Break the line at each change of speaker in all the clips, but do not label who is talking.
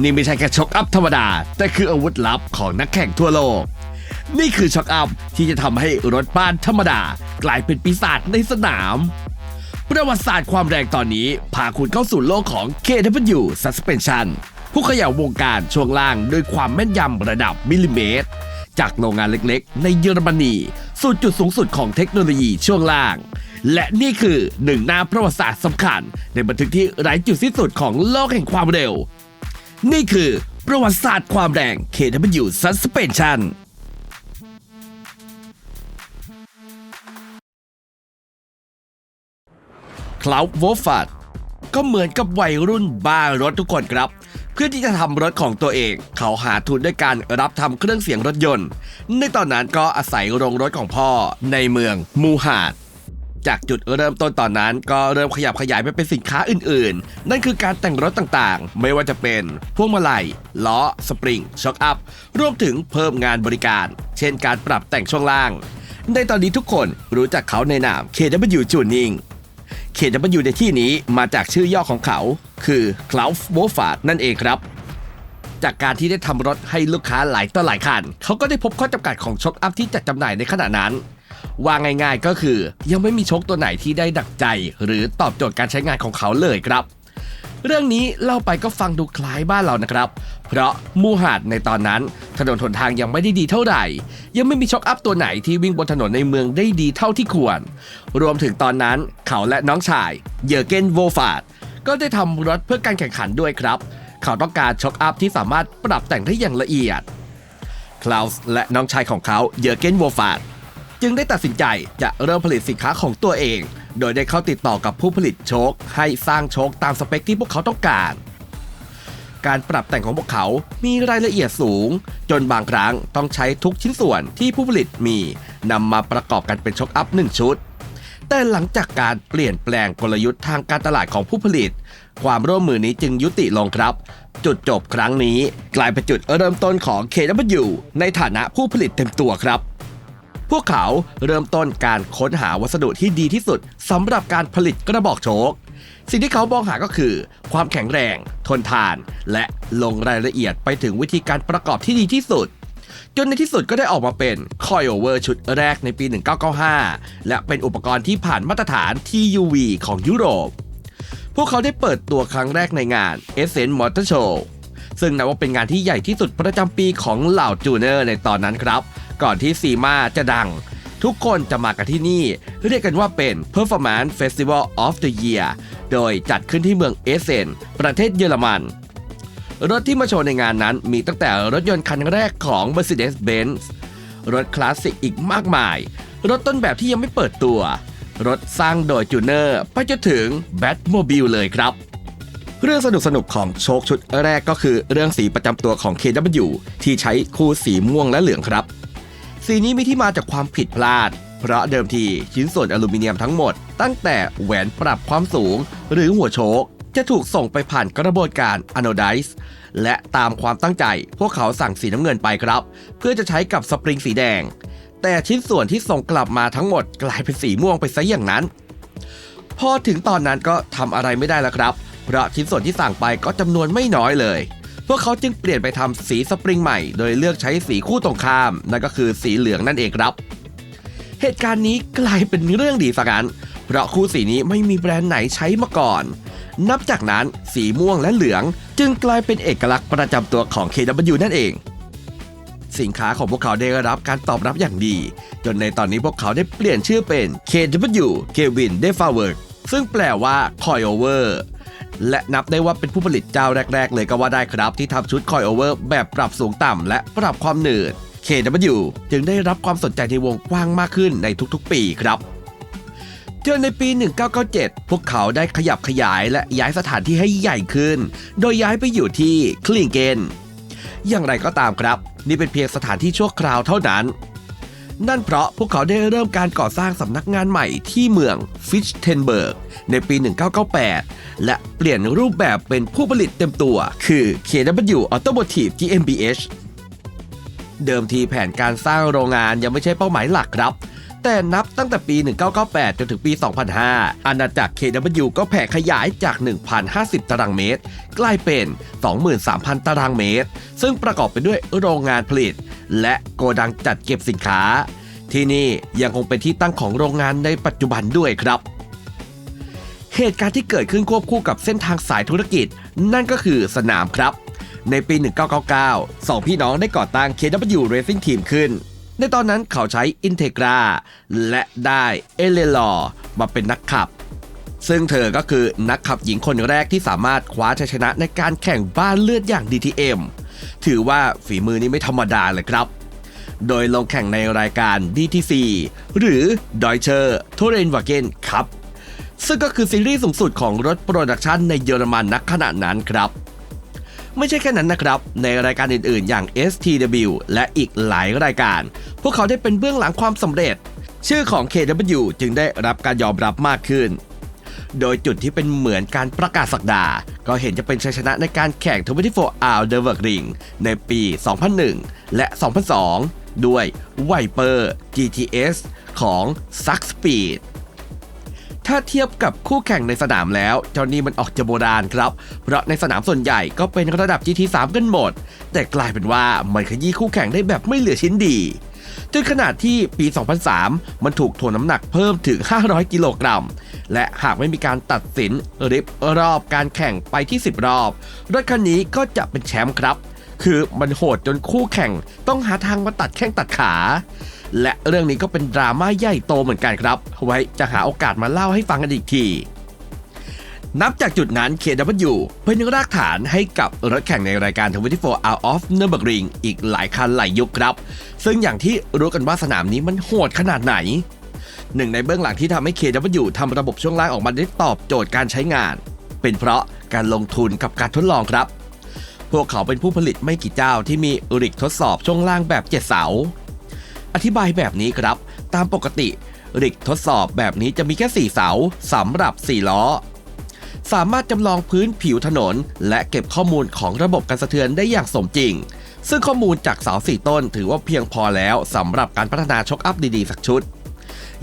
นี่ไม่ใช่แค่ช็อคอัพธรรมดา แต่คืออาวุธลับของนักแข่งทั่วโลก นี่คือช็อคอัพที่จะทำให้รถบ้านธรรมดา กลายเป็นปีศาจในสนาม ประวัติศาสตร์ความแรงตอนนี้ พาคุณเข้าสู่โลกของ KW Suspension ผู้เขย่าวงการช่วงล่างด้วยความแม่นยำระดับมิลลิเมตร จากโรงงานเล็กๆ ในเยอรมนีสู่จุดสูงสุดของเทคโนโลยีช่วงล่าง และนี่คือหนึ่งหน้าประวัติศาสตร์สำคัญ ในบันทึกที่ไร้จุดสิ้นสุดของโลกแห่งความเร็ว นี่คือประวัติศาสตร์ความแรง KW Suspension c l o u d w o l f a r d ก็เหมือนกับวัยรุ่นบ้ารถทุกคนครับ เพื่อที่จะทำรถของตัวเอง เขาหาทุนด้วยการรับทำเครื่องเสียงรถยนต์ ในตอนนั้นก็อาศัยโรงรถของพ่อในเมืองมูฮาด จากจุดเริ่มต้นตอนนั้น ก็เริ่มขยับขยายไปเป็นสินค้าอื่นๆ นั่นคือการแต่งรถต่างๆ ไม่ว่าจะเป็นพวงมาลัยล้อสปริงช็อคอัพรวมถึงเพิ่มงานบริการ เช่นการปรับแต่งช่วงล่าง ในตอนนี้ทุกคนรู้จักเขาในนาม KW Tuning KW ในที่นี้มาจากชื่อย่อของเขา คือ Klaus w o l f a r d นั่นเองครับจากการที่ได้ทำรถให้ลูกค้าหลายต่อหลายคัน เขาก็ได้พบข้อจำกัดของช็อคอัพที่จัดจำหน่ายในขณะนั้น ว่าง่ายๆก็คือ ยังไม่มีชคตัวไหนที่ได้ดักใจ หรือตอบโจทย์การใช้งานของเขาเลยครับ เรื่องนี้เล่าไปก็ฟังดูคล้ายบ้านเรานะครับ เพราะมูหาดในตอนนั้น ถนนหนทางยังไม่ได้ดีเท่าไหร่ ยังไม่มีช็อคอัพตัวไหนที่วิ่งบนถนนในเมืองได้ดีเท่าที่ควร รวมถึงตอนนั้นเขาและน้องชาย เยอร์เกนโวฟาดก็ได้ทำรถเพื่อการแข่งขันด้วยครับ เขาต้องการช็อคอัพที่สามารถปรับแต่งได้อย่างละเอียดคลาวส์และน้องชายของเขาเยอร์เกนโวฟาด จึงได้ตัดสินใจจะเริ่มผลิตสินค้าของตัวเอง โดยได้เข้าติดต่อกับผู้ผลิตโชค ให้สร้างโชคตามสเปคที่พวกเขาต้องการ การปรับแต่งของพวกเขามีรายละเอียดสูง จนบางครั้งต้องใช้ทุกชิ้นส่วนที่ผู้ผลิตมีนำมาประกอบกันเป็นช็อคอัพหนึ่งชุด แต่หลังจากการเปลี่ยนแปลงกลยุทธ์ทางการตลาดของผู้ผลิต ความร่วมมือนี้จึงยุติลงครับ จุดจบครั้งนี้ กลายเป็นจุดเริ่มต้นของ KW ในฐานะผู้ผลิตเต็มตัวครับ พวกเขาเริ่มต้นการค้นหาวัสดุที่ดีที่สุดสำหรับการผลิตกระบอกโชค สิ่งที่เขามองหาก็คือ ความแข็งแรง ทนทาน และลงรายละเอียดไปถึงวิธีการประกอบที่ดีที่สุด จนในที่สุดก็ได้ออกมาเป็น Coilover ชุดแรกในปี 1995 และเป็นอุปกรณ์ที่ผ่านมาตรฐาน TUV ของยุโรป พวกเขาได้เปิดตัวครั้งแรกในงาน Essence Motor Show ซึ่งนับว่าเป็นงานที่ใหญ่ที่สุดประจำปีของเหล่าจูเนอร์ในตอนนั้นครับ ก่อนที่ซีมาจะดัง ทุกคนจะมากันที่นี่ เรียกกันว่าเป็น Performance Festival of the Year โดยจัดขึ้นที่เมืองเอเซนประเทศเยอรมันรถที่มาโชว์ในงานนั้นมีตั้งแต่รถยนต์คันแรกของ Mercedes-Benz รถคลาสสิกอีกมากมาย รถต้นแบบที่ยังไม่เปิดตัว รถสร้างโดยจูเนอร์ไปจนถึงแบทโมบิลเลยครับ เรื่องสนุกสนุกของโชคชุดแรกก็คือเรื่องสีประจำตัวของ KW ที่ใช้คู่สีม่วงและเหลืองครับ สีนี้มีที่มาจากความผิดพลาด เพราะเดิมทีชิ้นส่วนอลูมิเนียมทั้งหมด ตั้งแต่แหวนปรับความสูง หรือหัวโชคจะถูกส่งไปผ่านกระบวนการอะโนไดซ์และตามความตั้งใจพวกเขาสั่งสีน้ำเงินไปครับ เพื่อจะใช้กับสปริงสีแดง แต่ชิ้นส่วนที่ส่งกลับมาทั้งหมดกลายเป็นสีม่วงไปซะอย่างนั้น พอถึงตอนนั้นก็ทำอะไรไม่ได้แล้วครับ เพราะชิ้นส่วนที่สั่งไปก็จำนวนไม่น้อยเลย พวกเขาจึงเปลี่ยนไปทำสีสปริงใหม่ โดยเลือกใช้สีคู่ตรงข้าม นั่นก็คือสีเหลืองนั่นเองครับ เหตุการณ์นี้กลายเป็นเรื่องดีสังั้น เพราะคู่สีนี้ไม่มีแบรนด์ไหนใช้มาก่อน นับจากนั้นสีม่วงและเหลือง จึงกลายเป็นเอกลักษณ์ประจำตัวของ KW นั่นเองสินค้าของพวกเขาได้รับการตอบรับอย่างดี จนในตอนนี้พวกเขาได้เปลี่ยนชื่อเป็น KW Kevin d e f a w o r ซึ่งแปลว่า Coilover และนับได้ว่าเป็นผู้ผลิตเจ้าแรก ๆ เลยก็ว่าได้ครับที่ทำชุด Coilover แบบปรับสูงต่ำและปรับความหนืด KW จึงได้รับความสนใจในวงกว้างมากขึ้นในทุกๆ ปีครับจนในปี 1997 พวกเขาได้ขยับขยายและย้ายสถานที่ให้ใหญ่ขึ้น โดยย้ายไปอยู่ที่คลิงเกน อย่างไรก็ตามครับ นี่เป็นเพียงสถานที่ชั่วคราวเท่านั้น นั่นเพราะพวกเขาได้เริ่มการก่อสร้างสำนักงานใหม่ที่เมืองฟิชเทนเบิร์กในปี 1998 และเปลี่ยนรูปแบบเป็นผู้ผลิตเต็มตัว คือ KW Automotive GmbH เดิมทีแผนการสร้างโรงงานยังไม่ใช่เป้าหมายหลักครับ แต่นับตั้งแต่ปี 1998 จนถึงปี 2005 อาณาจักร KW ก็แผ่ขยายจาก 1,050 ตารางเมตร กลายเป็น 23,000 ตารางเมตร ซึ่งประกอบไปด้วยโรงงานผลิต และโกดังจัดเก็บสินค้า ที่นี่ยังคงเป็นที่ตั้งของโรงงานในปัจจุบันด้วยครับเหตุการณ์ที่เกิดขึ้นควบคู่กับเส้นทางสายธุรกิจ นั่นก็คือสนามครับ ในปี 1999 สองพี่น้องได้ก่อตั้ง KW Racing Team ขึ้น ในตอนนั้นเขาใช้ Integra และได้เอเลลอมาเป็นนักขับ ซึ่งเธอก็คือนักขับหญิงคนแรกที่สามารถคว้าชัยชนะในการแข่งบ้านเลือดอย่าง DTM ถือว่าฝีมือนี้ไม่ธรรมดาเลยครับ โดยลงแข่งในรายการ DTC หรือ Deutscher Tourenwagen Cup ซึ่งก็คือซีรีส์สูงสุดของรถโปรดักชันในเยอรมันณขณะนั้นครับ ไม่ใช่แค่นั้นนะครับ ในรายการอื่นๆ อย่าง STW และอีกหลายรายการ พวกเขาได้เป็นเบื้องหลังความสำเร็จ ชื่อของ KW จึงได้รับการยอมรับมากขึ้น โดยจุดที่เป็นเหมือนการประกาศสักดา ก็เห็นจะเป็นชัยชนะในการแข่ง 24 Hour d e v e r Ring ในปี 2001 และ 2002 ด้วย Viper GTS ของ s u c k Speed ถ้าเทียบกับคู่แข่งในสนามแล้วเจ้านี้มันออกจะโบราณครับ เพราะในสนามส่วนใหญ่ก็เป็นระดับ GT3 กันหมด แต่กลายเป็นว่ามันขยี้คู่แข่งได้แบบไม่เหลือชิ้นดีจนขนาดที่ปี 2003 มันถูกถ่วงน้ำหนักเพิ่มถึง 500 กิโลกรัม และหากไม่มีการตัดสินริบรอบการแข่งไปที่ 10 รอบ รถคันนี้ก็จะเป็นแชมป์ครับ คือมันโหดจนคู่แข่งต้องหาทางมาตัดแข้งตัดขา และเรื่องนี้ก็เป็นดราม่าใหญ่โตเหมือนกันครับ ไว้จะหาโอกาสมาเล่าให้ฟังกันอีกที นับจากจุดนั้น KW เป็นรากฐานให้กับรถแข่งในรายการ 24 Hour of Nürburgring อีกหลายคันหลายยุคครับ ซึ่งอย่างที่รู้กันว่าสนามนี้มันโหดขนาดไหนหนึ่งในเบื้องหลังที่ทำให้ KW ทำระบบช่วงล่างออกมาได้ตอบโจทย์การใช้งาน เป็นเพราะการลงทุนกับการทดลองครับ พวกเขาเป็นผู้ผลิตไม่กี่เจ้าที่มีอุริกทดสอบช่วงล่างแบบเจ็ดเสา อธิบายแบบนี้ครับ ตามปกติริกทดสอบแบบนี้จะมีแค่ 4 เสาสำหรับ 4 ล้อ สามารถจำลองพื้นผิวถนน และเก็บข้อมูลของระบบการสะเทือนได้อย่างสมจริง ซึ่งข้อมูลจากเสาสี่ต้นถือว่าเพียงพอแล้วสำหรับการพัฒนาช็อคอัพดีๆสักชุด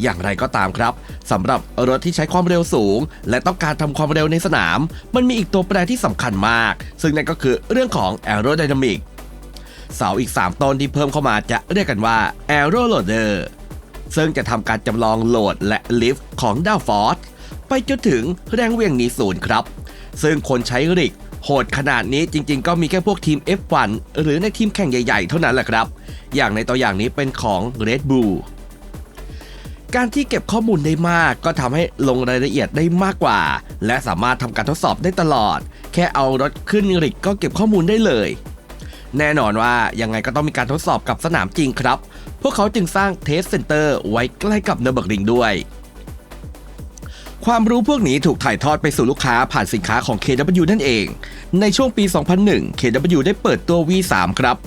อย่างไรก็ตามครับสำหรับรถที่ใช้ความเร็วสูง และต้องการทำความเร็วในสนาม มันมีอีกตัวแปรที่สำคัญมาก ซึ่งนั่นก็คือเรื่องของ aerodynamic เสาอีก 3 ต้นที่เพิ่มเข้ามาจะเรียกกันว่า Aero Loader ซึ่งจะทำการจำลองโหลดและลิฟต์ของดาวฟอร์สไปจนถึงแรงเวี่ยงหนีศูนย์ครับ ซึ่งคนใช้ริกโหดขนาดนี้จริงๆ ก็มีแค่พวกทีม F1 หรือในทีมแข่งใหญ่ๆ เท่านั้นแหละครับ อย่างในตัวอย่างนี้เป็นของ Red Bull การที่เก็บข้อมูลได้มากก็ทำให้ลงรายละเอียดได้มากกว่า และสามารถทำการทดสอบได้ตลอด แค่เอารถขึ้นริกก็เก็บข้อมูลได้เลย แน่นอนว่ายังไงก็ต้องมีการทดสอบกับสนามจริงครับ พวกเขาจึงสร้างเทสเซ็นเตอร์ไว้ใกล้กับเนเบิร์กริงด้วย ความรู้พวกนี้ถูกถ่ายทอดไปสู่ลูกค้าผ่านสินค้าของ KW นั่นเอง ในช่วงปี 2001 KW ได้เปิดตัว V3 ครับ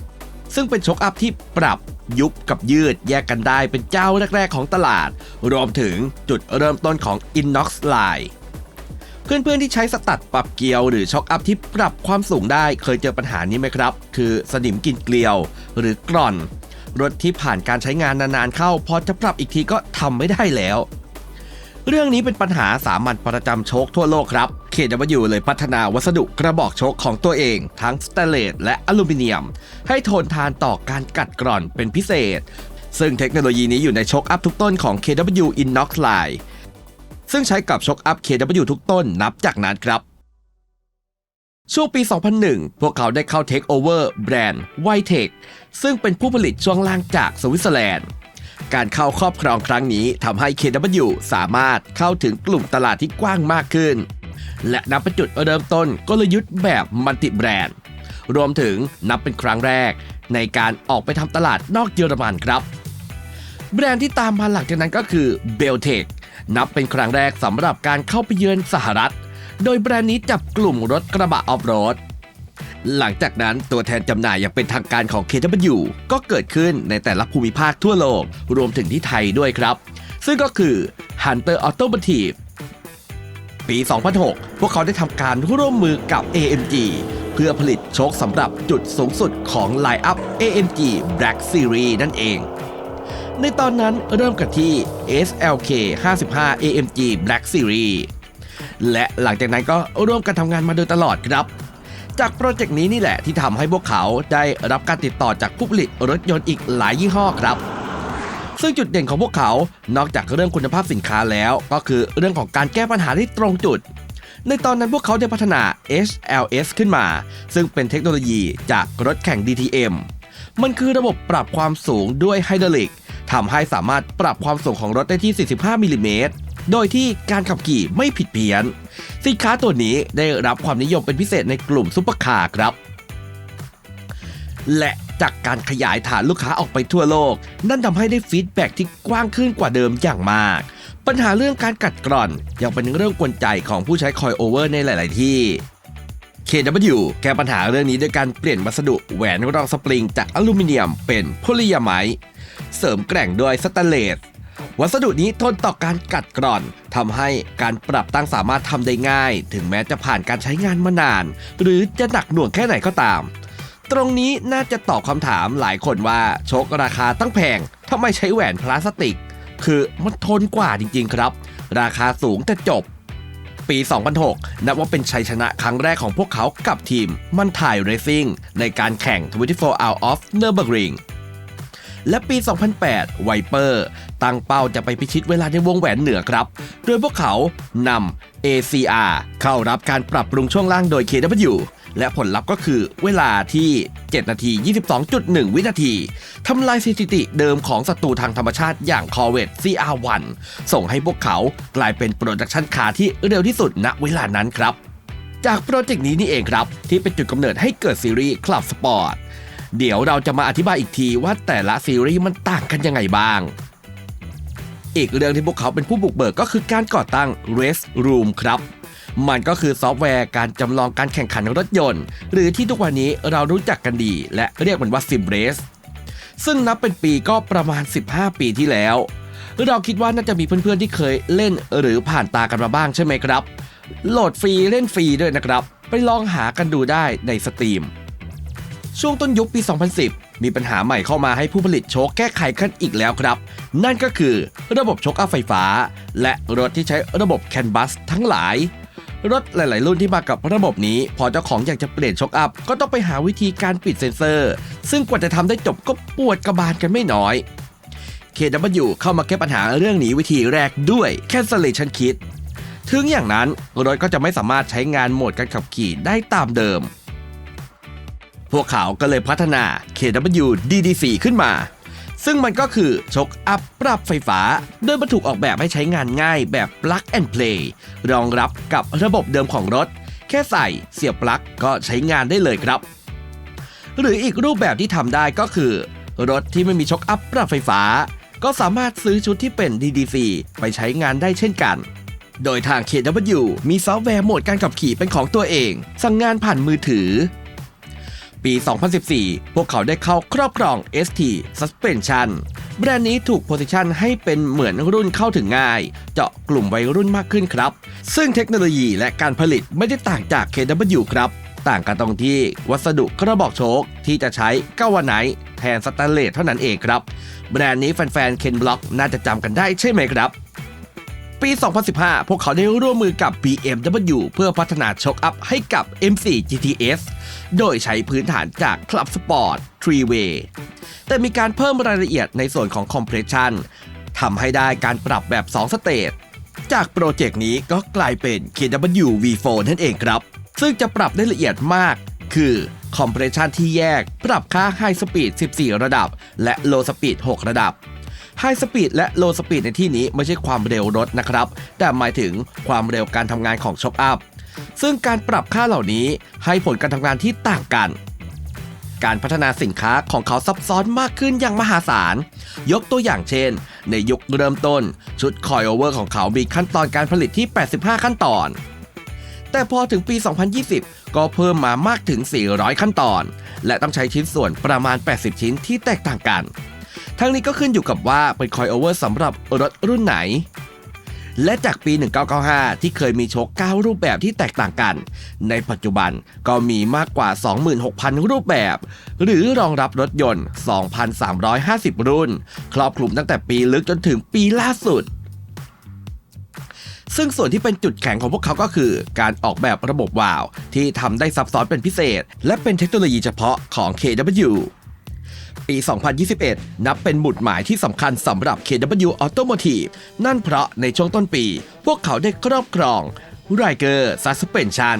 ซึ่งเป็นช็อคอัพที่ปรับ ยุบกับยืดแยกกันได้เป็นเจ้าแรก ๆ ของตลาด รวมถึงจุดเริ่มต้นของ Inox Line เพื่อนๆที่ใช้สตัดปรับเกลียวหรือช็อคอัพที่ปรับความสูงได้เคยเจอปัญหานี้ไหมครับ คือสนิมกินเกลียว หรือกร่อน รถที่ผ่านการใช้งานนานๆเข้าพอจะปรับอีกทีก็ทำไม่ได้แล้ว เรื่องนี้เป็นปัญหาสามัญประจำโชคทั่วโลกครับ KW เลยพัฒนาวัสดุกระบอกโชคของตัวเอง ทั้งสแตเลสและอลูมิเนียม ให้ทนทานต่อการกัดกร่อนเป็นพิเศษ ซึ่งเทคโนโลยีนี้อยู่ในโชคอัพทุกต้นของ KW Inox Line ซึ่งใช้กับช็อคอัพ KW ทุกต้นนับจากนั้นครับช่วงปี 2001 พวกเขาได้เข้าเทคโอเวอร์แบรนด์ w i t e c h ซึ่งเป็นผู้ผลิตช่วงล่างจากสวิตเซอร์แลนด์ การเข้าครอบครองครั้งนี้ทำให้ KW สามารถเข้าถึงกลุ่มตลาดที่กว้างมากขึ้น และนับเป็นจุดเริ่มต้นกลยุทธ์แบบมัลติแบรนด์ รวมถึงนับเป็นครั้งแรก ในการออกไปทำตลาดนอกเยอรมันครับ แบรนด์ที่ตามมาหลังจากนั้นก็คือ b e l t e c นับเป็นครั้งแรกสำหรับการเข้าไปเยือนสหรัฐ โดยแบรนด์นี้จับกลุ่มรถกระบะออฟโรด หลังจากนั้นตัวแทนจำหน่ายอย่างเป็นทางการของ KW ก็เกิดขึ้นในแต่ละภูมิภาคทั่วโลก รวมถึงที่ไทยด้วยครับ ซึ่งก็คือ Hunter Automotive ปี 2006 พวกเขาได้ทำการร่วมมือกับ AMG เพื่อผลิตโชคสำหรับจุดสูงสุดของไลน์อัพ AMG Black Series นั่นเอง ในตอนนั้นเริ่มกันที่ SLK 55 AMG Black Series และหลังจากนั้นก็ร่วมกันทำงานมาโดยตลอดครับ จากโปรเจกต์นี้นี่แหละที่ทำให้พวกเขาได้รับการติดต่อจากผู้ผลิตรถยนต์อีกหลายยี่ห้อครับ ซึ่งจุดเด่นของพวกเขา นอกจากเรื่องคุณภาพสินค้าแล้ว ก็คือเรื่องของการแก้ปัญหาที่ตรงจุด ในตอนนั้นพวกเขาได้พัฒนา HLS ขึ้นมา ซึ่งเป็นเทคโนโลยีจากรถแข่ง DTM มันคือระบบปรับความสูงด้วยไฮดรอลิกทำให้สามารถปรับความสูงของรถได้ที่ 45มิลลิเมตร โดยที่การขับขี่ไม่ผิดเพี้ยน สินค้าตัวนี้ได้รับความนิยมเป็นพิเศษในกลุ่มซุปเปอร์คาร์ครับ และจากการขยายฐานลูกค้าออกไปทั่วโลก นั่นทำให้ได้ฟีดแบ็กที่กว้างขึ้นกว่าเดิมอย่างมาก ปัญหาเรื่องการกัดกร่อน ยังเป็นเรื่องกวนใจของผู้ใช้คอยโอเวอร์ในหลาย ๆ ที่ KW แก้ปัญหาเรื่องนี้ด้วยการเปลี่ยนวัสดุแหวนรองสปริงจากอลูมิเนียมเป็นโพลียาไมต์เสริมแกร่งด้วยสแตนเลส วัสดุนี้ทนต่อการกัดกร่อนทำให้การปรับตั้งสามารถทำได้ง่าย ถึงแม้จะผ่านการใช้งานมานาน หรือจะหนักหน่วงแค่ไหนก็ตาม ตรงนี้น่าจะตอบคำถามหลายคนว่าโชคราคาตั้งแพงทำไมใช้แหวนพลาสติก คือมันทนกว่าจริง ๆ ครับ ราคาสูงแต่จบปี 2006 นับว่าเป็นชัยชนะครั้งแรกของพวกเขากับทีม มันถ่ายเรซิ่งในการแข่ง 24 Hour of Nürburgring และปี 2008 ไวเปอร์ตั้งเป้าจะไปพิชิตเวลาในวงแหวนเหนือครับ โดยพวกเขานำ ACR เข้ารับการปรับปรุงช่วงล่างโดย KW และผลลัพธ์ก็คือเวลาที่ 7 นาที 22.1 วินาที ทำลายสถิติเดิมของศัตรูทางธรรมชาติอย่าง Corvette CR1 ส่งให้พวกเขากลายเป็นโปรดักชันคาร์ที่เร็วที่สุดณเวลานั้นครับ จากโปรเจกต์นี้นี่เองครับ ที่เป็นจุดกำเนิดให้เกิดซีรีส์ Club Sport เดี๋ยวเราจะมาอธิบายอีกทีว่าแต่ละซีรีส์มันต่างกันยังไงบ้าง อีกเรื่องที่พวกเขาเป็นผู้บุกเบิกก็คือการก่อตั้ง Race Room ครับ มันก็คือซอฟต์แวร์การจำลองการแข่งขันรถยนต์ หรือที่ทุกวันนี้เรารู้จักกันดี และเรียกมันว่า Sim Race ซึ่งนับเป็นปีก็ประมาณ 15 ปีที่แล้ว เราคิดว่าน่าจะมีเพื่อนๆที่เคยเล่นหรือผ่านตากันมาบ้างใช่ไหมครับ โหลดฟรีเล่นฟรีด้วยนะครับ ไปลองหากันดูได้ในสตรีม ช่วงต้นยุคปี 2010 มีปัญหาใหม่เข้ามาให้ผู้ผลิตโชคแก้ไขกันอีกแล้วครับ นั่นก็คือระบบโชคอัพไฟฟ้า และรถที่ใช้ระบบแคนบัสทั้งหลาย รถหลาย ๆ รุ่นที่มากับระบบนี้ พอเจ้าของอยากจะเปลี่ยนโชคอัพ ก็ต้องไปหาวิธีการปิดเซ็นเซอร์ ซึ่งกว่าจะทำได้จบก็ปวดกระบาลกันไม่น้อย KW เข้ามาแก้ปัญหาเรื่องนี้วิธีแรกด้วย cancellation kit ถึงอย่างนั้นรถก็จะไม่สามารถใช้งานโหมดการขับขี่ได้ตามเดิม พวกเขาก็เลยพัฒนา KW DD4 ขึ้นมา ซึ่งมันก็คือชกอัพปรับไฟฟ้า โดยมันถูกออกแบบให้ใช้งานง่ายแบบ plug and play รองรับกับระบบเดิมของรถ แค่ใส่เสียบปลั๊กก็ใช้งานได้เลยครับ หรืออีกรูปแบบที่ทำได้ก็คือ รถที่ไม่มีชกอัพปรับไฟฟ้า ก็สามารถซื้อชุดที่เป็น DD4 ไปใช้งานได้เช่นกันโดยทาง KW มีซอฟต์แวร์โหมดการขับขี่เป็นของตัวเอง สั่งงานผ่านมือถือ ปี 2014 พวกเขาได้เข้าครอบครอง ST Suspension แบรนด์นี้ถูกโพสิชันให้เป็นเหมือนรุ่นเข้าถึงง่าย เจาะกลุ่มวัยรุ่นมากขึ้นครับ ซึ่งเทคโนโลยีและการผลิตไม่ได้ต่างจาก KW ครับ ต่างกันตรงที่วัสดุกระบอกโชคที่จะใช้ก้าวาไนแทนสแตนเลสเท่านั้นเองครับ แบรนด์นี้แฟนๆเคนบล็อกน่าจะจำกันได้ใช่ไหมครับปี 2015 พวกเขาได้ร่วมมือกับ BMW เพื่อพัฒนาช็อคอัพให้กับ M4 GTS โดยใช้พื้นฐานจาก Club Sport 3-Way แต่มีการเพิ่มรายละเอียดในส่วนของ Compression ทำให้ได้การปรับแบบ 2 สเตจจากโปรเจกต์นี้ก็กลายเป็น KW V4 นั่นเองครับ ซึ่งจะปรับได้ละเอียดมาก คือ Compression ที่แยก ปรับค่า High Speed 14 ระดับ และ Low Speed 6 ระดับ ไฮสปีดและโลสปีดในที่นี้ไม่ใช่ความเร็วรถนะครับ แต่หมายถึงความเร็วการทำงานของช็อคอัพซึ่งการปรับค่าเหล่านี้ให้ผลการทำงานที่ต่างกัน การพัฒนาสินค้าของเขาซับซ้อนมากขึ้นอย่างมหาศาล ยกตัวอย่างเช่น ในยุคเริ่มต้น ชุดคอยโอเวอร์ของเขามีขั้นตอนการผลิตที่ 85 ขั้นตอน แต่พอถึงปี 2020 ก็เพิ่มมามากถึง 400 ขั้นตอน และต้องใช้ชิ้นส่วนประมาณ 80 ชิ้นที่แตกต่างกัน ทั้งนี้ก็ขึ้นอยู่กับว่าเป็นคอยโอเวอร์สำหรับรถรุ่นไหน และจากปี 1995 ที่เคยมีโชค 9 รูปแบบที่แตกต่างกัน ในปัจจุบันก็มีมากกว่า 26,000 รูปแบบ หรือรองรับรถยนต์ 2,350 รุ่น ครอบคลุมตั้งแต่ปีลึกจนถึงปีล่าสุดซึ่งส่วนที่เป็นจุดแข็งของพวกเขาก็คือ การออกแบบระบบวาล์วที่ทำได้ซับซ้อนเป็นพิเศษ และเป็นเทคโนโลยีเฉพาะของ KW ปี 2021 นับเป็นหมุดหมายที่สำคัญสำหรับ KW Automotive นั่นเพราะในช่วงต้นปี พวกเขาได้ครอบครอง r i g e r Suspension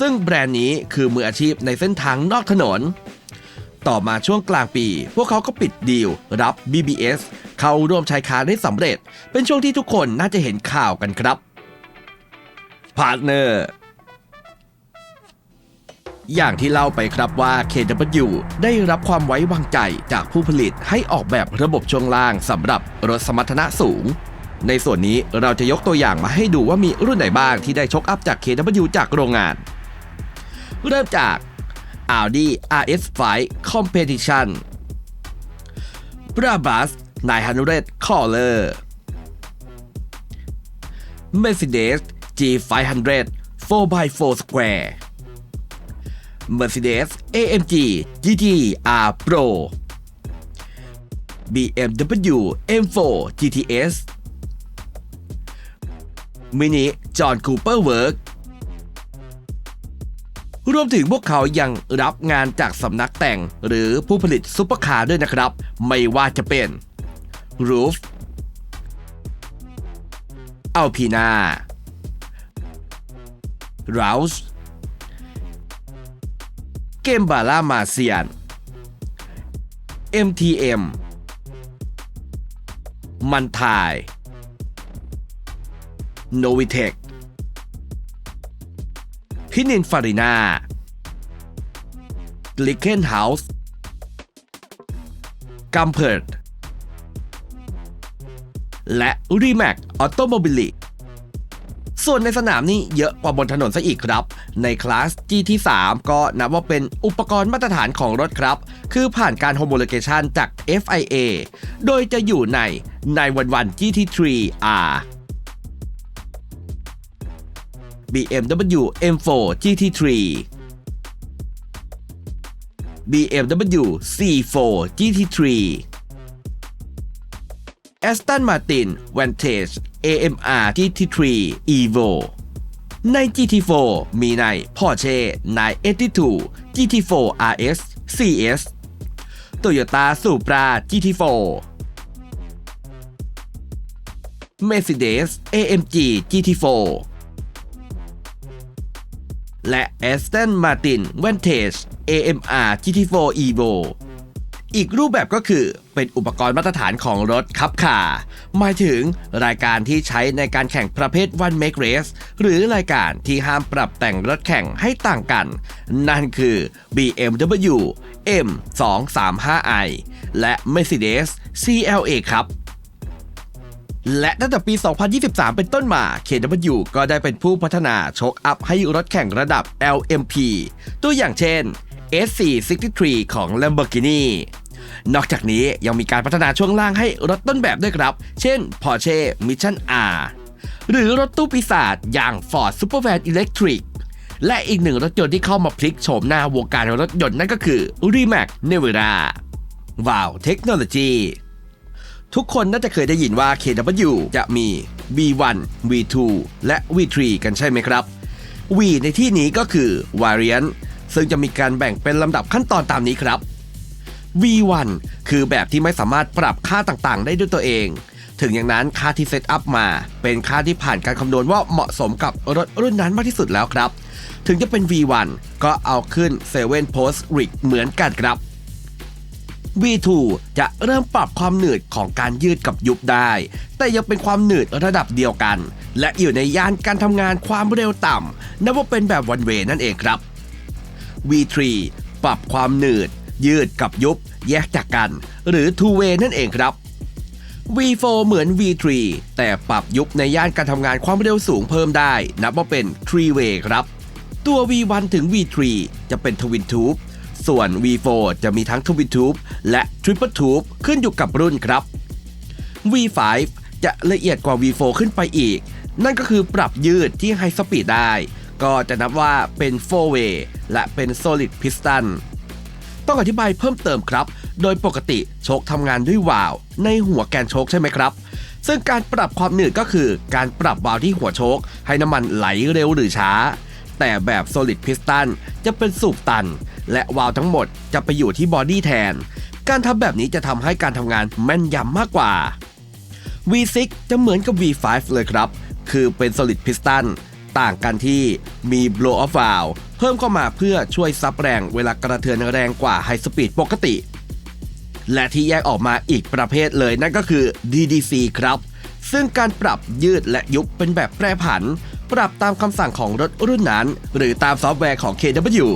ซึ่งแบรนด์นี้คือมืออาชีพในเส้นทางนอกถนน ต่อมาช่วงกลางปี พวกเขาก็ปิดดีลรับ BBS เข้าร่วมชายคาได้สำเร็จ เป็นช่วงที่ทุกคนน่าจะเห็นข่าวกันครับพาร์ทเนอร์ อย่างที่เล่าไปครับว่า KW ได้รับความไว้วางใจจากผู้ผลิตให้ออกแบบระบบช่วงล่างสำหรับรถสมรรถนะสูง ในส่วนนี้เราจะยกตัวอย่างมาให้ดูว่ามีรุ่นไหนบ้างที่ได้ชกอัพจาก KW จากโรงงาน เริ่มจาก Audi RS5 Competition Brabus 900 Color Mercedes G500 4x4 Square Mercedes AMG GT R Pro BMW M4 GTS Mini John Cooper Work รวมถึงพวกเขายังรับงานจากสำนักแต่งหรือผู้ผลิตซุปเปอร์คาร์ด้วยนะครับ ไม่ว่าจะเป็น Roof Alpina Rouse เกมบาล่ามาเซียน MTM มันทาย โนวิเทคพินินฟารินากลิเคนเฮาส์กัมเพิร์ดและรีแม็กออโตโมบิลิ ส่วนในสนามนี้เยอะกว่าบนถนนซะอีกครับ ในคลาส GT3 ก็นับว่าเป็นอุปกรณ์มาตรฐานของรถครับ คือผ่านการโฮโมโลเกชันจาก FIA โดยจะอยู่ใน911 GT3R BMW M4 GT3 BMW C4 GT3 Aston Martin Vantage AMR GT3 Evo ใน GT4 มีใน Porsche 982 GT4 RS CS Toyota Supra GT4 Mercedes AMG GT4 และ Aston Martin Vantage AMR GT4 Evo อีกรูปแบบก็คือเป็นอุปกรณ์มาตรฐานของรถคับขาหมายถึงรายการที่ใช้ในการแข่งประเภท One Make Race หรือรายการที่ห้ามปรับแต่งรถแข่งให้ต่างกัน นั่นคือ BMW M235i และ Mercedes CLA ครับและตั้งแต่ปี 2023 เป็นต้นมา KW ก็ได้เป็นผู้พัฒนาโชคอัพให้รถแข่งระดับ LMP ตัวอย่างเช่น S463 ของ Lamborghini นอกจากนี้ยังมีการพัฒนาช่วงล่างให้รถต้นแบบด้วยครับ เช่น Porsche Mission R หรือรถตู้ปีศาจอย่าง Ford Supervan Electric และอีกหนึ่งรถยนต์ที่เข้ามาพลิกโฉมหน้าวงการรถยนต์นั่นก็คือ Rimac Nevera ว้าวเทคโนโลยีทุกคนน่าจะเคยได้ยินว่า KW จะมี V1 V2 และ V3 กันใช่ไหมครับ V ในที่นี้ก็คือ Variant ซึ่งจะมีการแบ่งเป็นลำดับขั้นตอนตามนี้ครับ V1 คือแบบที่ไม่สามารถปรับค่าต่างๆ ได้ด้วยตัวเอง ถึงอย่างนั้นค่าที่เซตอัพมา เป็นค่าที่ผ่านการคำนวณว่าเหมาะสมกับรถรุ่นนั้นมากที่สุดแล้วครับ ถึงจะเป็น V1 ก็เอาขึ้น7 Post Rig เหมือนกันครับ V2 จะเริ่มปรับความหนืดของการยืดกับยุบได้ แต่ยังเป็นความหนืดระดับเดียวกัน และอยู่ในย่านการทำงานความเร็วต่ำนับว่าเป็นแบบวันเวนั่นเองครับ V3 ปรับความหนืด ยืดกับยุบ แยกจากกัน หรือ two way นั่นเองครับ V4 เหมือน V3 แต่ปรับยุบในย่านการทำงานความเร็วสูงเพิ่มได้ นับว่าเป็น three way ครับ ตัว V1 ถึง V3 จะเป็น Twin Tube ส่วน V4 จะมีทั้ง Twin Tube และ Triple Tube ขึ้นอยู่กับรุ่นครับ V5 จะละเอียดกว่า V4 ขึ้นไปอีก นั่นก็คือปรับยืดที่ไฮสปีดได้ ก็จะนับว่าเป็น 4 way และเป็น solid piston ต้องอธิบายเพิ่มเติมครับ โดยปกติโชคทำงานด้วยวาล์วในหัวแกนโชคใช่ไหมครับ ซึ่งการปรับความหนืดก็คือ การปรับวาล์วที่หัวโชค ให้น้ำมันไหลเร็วหรือช้า แต่แบบ solid piston จะเป็นสูบตัน และวาล์วทั้งหมดจะไปอยู่ที่บอดี้แทน การทำแบบนี้จะทำให้การทำงานแม่นยำมากกว่า V6 จะเหมือนกับ V5 เลยครับ คือเป็น solid piston ต่างกันที่มี blow off valve เพิ่มเข้ามาเพื่อช่วยซับแรงเวลากระเทือนแรงกว่า high speed ปกติ และที่แยกออกมาอีกประเภทเลยนั่นก็คือ DDC ครับ ซึ่งการปรับยืดและยุบเป็นแบบแปรผัน ปรับตามคำสั่งของรถรุ่นนั้น หรือตามซอฟต์แวร์ของ KW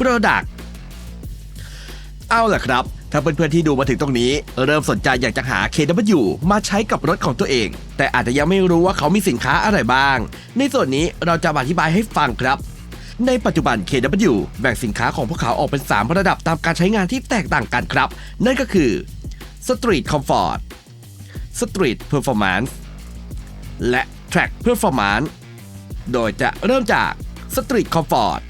Product เอาล่ะครับ ถ้าเพื่อนๆที่ดูมาถึงตรงนี้ เริ่มสนใจอยากจะหา KW มาใช้กับรถของตัวเอง แต่อาจจะยังไม่รู้ว่าเขามีสินค้าอะไรบ้าง ในส่วนนี้เราจะอธิบายให้ฟังครับ ในปัจจุบัน KW แบ่งสินค้าของพวกเขาออกเป็น 3 ระดับตามการใช้งานที่แตกต่างกันครับ นั่นก็คือ Street Comfort Street Performance และ Track Performance โดยจะเริ่มจาก Street Comfort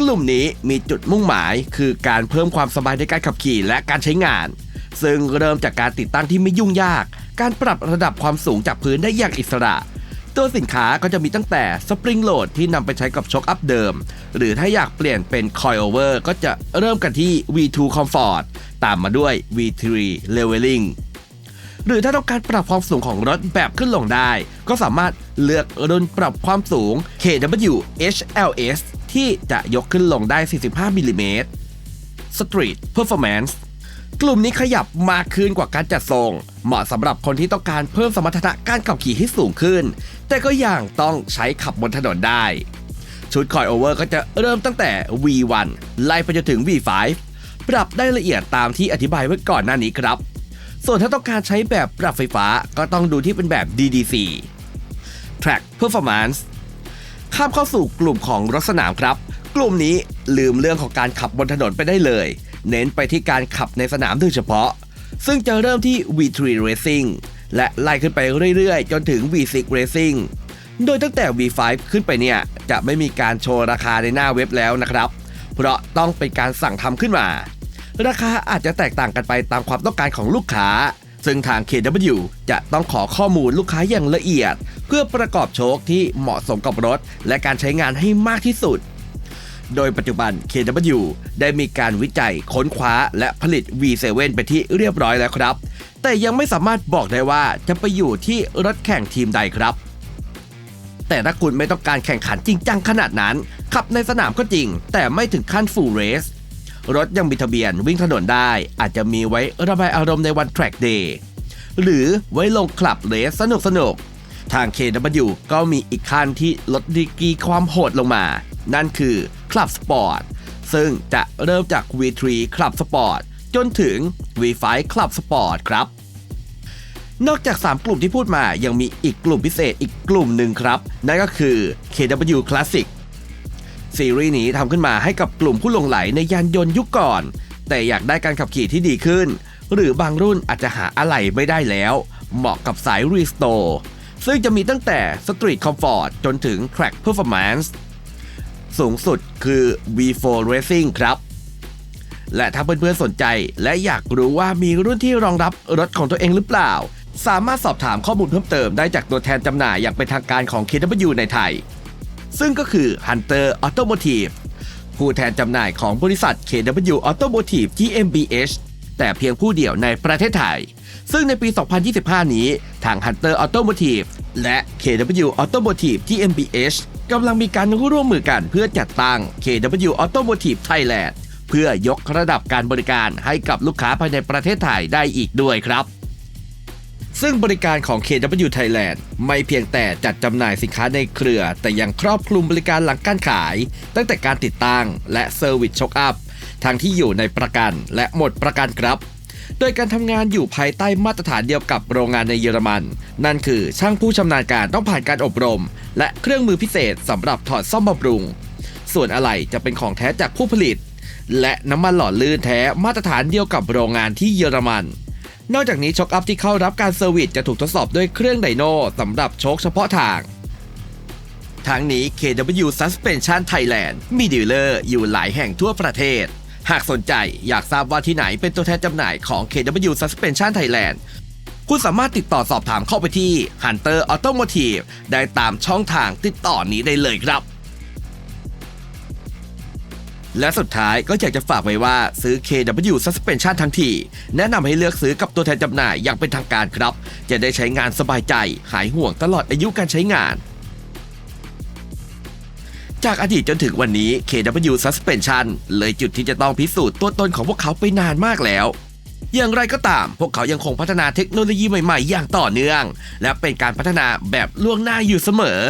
กลุ่มนี้มีจุดมุ่งหมาย คือการเพิ่มความสบายในการขับขี่และการใช้งาน ซึ่งเริ่มจากการติดตั้งที่ไม่ยุ่งยาก การปรับระดับความสูงจากพื้นได้อย่างอิสระ ตัวสินค้าก็จะมีตั้งแต่สปริงโหลดที่นำไปใช้กับช็อคอัพเดิม หรือถ้าอยากเปลี่ยนเป็น coilover ก็จะเริ่มกันที่ V2 Comfort ตามมาด้วย V3 Leveling หรือถ้าต้องการปรับความสูงของรถแบบขึ้นลงได้ ก็สามารถเลือกรุ่นปรับความสูง KW HLS ที่จะยกขึ้นลงได้ 45มิลลิเมตร Street Performance กลุ่มนี้ขยับมากขึ้นกว่าการจัดทรง เหมาะสำหรับคนที่ต้องการเพิ่มสมรรถนะการขับขี่ให้สูงขึ้น แต่ก็ยังต้องใช้ขับบนถนนได้ ชุดคอยโอเวอร์ก็จะเริ่มตั้งแต่ V1 ไล่ไปจนถึง V5 ปรับได้ละเอียดตามที่อธิบายไว้ก่อนหน้านี้ครับ ส่วนถ้าต้องการใช้แบบปรับไฟฟ้าก็ต้องดูที่เป็นแบบ DDC Track Performance ข้ามเข้าสู่กลุ่มของรถสนามครับ กลุ่มนี้ลืมเรื่องของการขับบนถนนไปได้เลย เน้นไปที่การขับในสนามโดยเฉพาะ ซึ่งจะเริ่มที่ V3 Racing และไล่ขึ้นไปเรื่อยๆ จนถึง V6 Racing โดยตั้งแต่ V5 ขึ้นไปเนี่ย จะไม่มีการโชว์ราคาในหน้าเว็บแล้วนะครับ เพราะต้องเป็นการสั่งทำขึ้นมา ราคาอาจจะแตกต่างกันไปตามความต้องการของลูกค้า ซึ่งทาง KW จะต้องขอข้อมูลลูกค้าอย่างละเอียด เพื่อประกอบโชคที่เหมาะสมกับรถ และการใช้งานให้มากที่สุด โดยปัจจุบัน KW ได้มีการวิจัยค้นคว้าและผลิต V7 ไปที่เรียบร้อยแล้วครับ แต่ยังไม่สามารถบอกได้ว่าจะไปอยู่ที่รถแข่งทีมใดครับแต่ถ้าคุณไม่ต้องการแข่งขันจริงจังขนาดนั้น ขับในสนามก็จริง แต่ไม่ถึงขั้น full race ร รถยังมีทะเบียนวิ่งถนนได้อาจจะมีไว้ระบายอารมณ์ในวัน track day หรือไว้ลงคลับเรสสนุกสนุกทาง KW ก็มีอีกขั้นที่ลดดีกรีความโหดลงมา นั่นคือ Club Sport ซึ่งจะเริ่มจาก V3 Club Sport จนถึง V5 Club Sport ครับ นอกจาก 3 กลุ่มที่พูดมายังมีอีกกลุ่มพิเศษอีกกลุ่มหนึ่งครับ นั่นก็คือ KW Classic ซีรีส์นี้ทำขึ้นมาให้กับกลุ่มผู้หลงไหลในยานยนต์ยุคก่อน แต่อยากได้การขับขี่ที่ดีขึ้น หรือบางรุ่นอาจจะหาอะไหล่ไม่ได้แล้ว เหมาะกับสายรีสโตร์ซึ่งจะมีตั้งแต่ Street Comfort จนถึง Track Performance สูงสุดคือ V4 Racing ครับ และถ้าเพื่อนๆสนใจและอยากรู้ว่ามีรุ่นที่รองรับรถของตัวเองหรือเปล่า สามารถสอบถามข้อมูลเพิ่มเติมได้จากตัวแทนจำหน่ายอย่างเป็นทางการของ KW ในไทย ซึ่งก็คือ Hunter Automotive ผู้แทนจำหน่ายของบริษัท KW Automotive GmbH แต่เพียงผู้เดียวในประเทศไทย ซึ่งในปี 2025 นี้ ทาง Hunter Automotive และ KW Automotive GmbH กำลังมีการร่วมมือกันเพื่อจัดตั้ง KW Automotive Thailand เพื่อ ยกระดับการบริการให้กับลูกค้าภายในประเทศไทยได้อีกด้วยครับ ซึ่งบริการของ KW Thailand ไม่เพียงแต่จัดจำหน่ายสินค้าในเครือ แต่ยังครอบคลุมบริการหลังการขาย ตั้งแต่การติดตั้งและเซอร์วิสช็อคอัพทั้งที่อยู่ในประกันและหมดประกันครับ โดยการทำงานอยู่ภายใต้มาตรฐานเดียวกับโรงงานในเยอรมัน นั่นคือช่างผู้ชำนาญการต้องผ่านการอบรม และเครื่องมือพิเศษสำหรับถอดซ่อมบำรุง ส่วนอะไหล่จะเป็นของแท้จากผู้ผลิต และน้ำมันหล่อลื่นแท้มาตรฐานเดียวกับโรงงานที่เยอรมัน นอกจากนี้ช็อคอัพที่เข้ารับการเซอร์วิสจะถูกทดสอบด้วยเครื่องไดโนสำหรับโชคเฉพาะทาง ทั้งนี้ KW Suspension Thailand มีดีลเลอร์อยู่หลายแห่งทั่วประเทศ หากสนใจอยากทราบว่าที่ไหนเป็นตัวแทนจำหน่ายของ KW Suspension Thailand คุณสามารถติดต่อสอบถามเข้าไปที่ Hunter Automotive ได้ตามช่องทางติดต่อนี้ได้เลยครับ และสุดท้ายก็อยากจะฝากไว้ว่าซื้อ KW Suspension ทั้งที แนะนำให้เลือกซื้อกับตัวแทนจำหน่ายอย่างเป็นทางการครับ จะได้ใช้งานสบายใจ หายห่วงตลอดอายุการใช้งาน จากอดีตจนถึงวันนี้ KW Suspension เลยจุดที่จะต้องพิสูจน์ตัวตนของพวกเขาไปนานมากแล้วอย่างไรก็ตาม พวกเขายังคงพัฒนาเทคโนโลยีใหม่ ๆ อย่างต่อเนื่อง และเป็นการพัฒนาแบบล่วงหน้าอยู่เสมอ